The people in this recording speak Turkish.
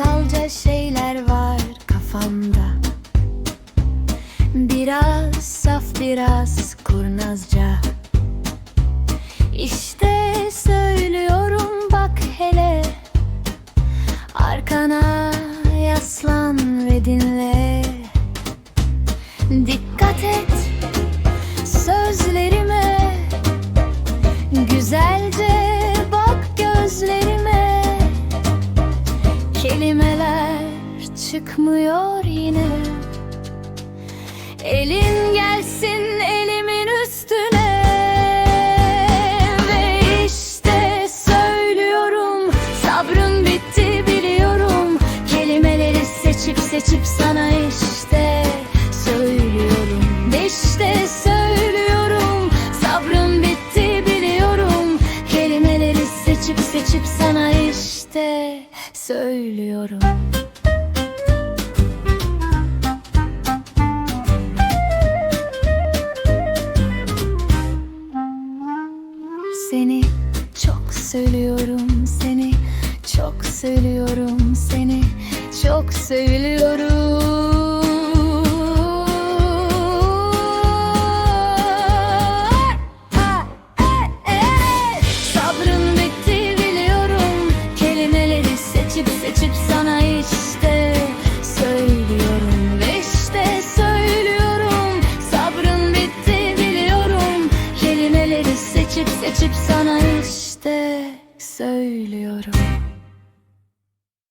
masalca şeyler var kafamda. Biraz saf biraz kurnazca. İşte söylüyorum bak hele. Arkana yaslan ve dinle. Dikkat et Kelimeler çıkmıyor yine. Elin gelsin elimin üstüne. Ve işte söylüyorum Sabrın bitti biliyorum. Kelimeleri seçip seçip sana işte söylüyorum. İşte söylüyorum Sabrın bitti biliyorum. Kelimeleri seçip seçip işte söylüyorum. Seni çok söylüyorum seni çok söylüyorum seni çok söylüyorum Cips içip sana işte söylüyorum.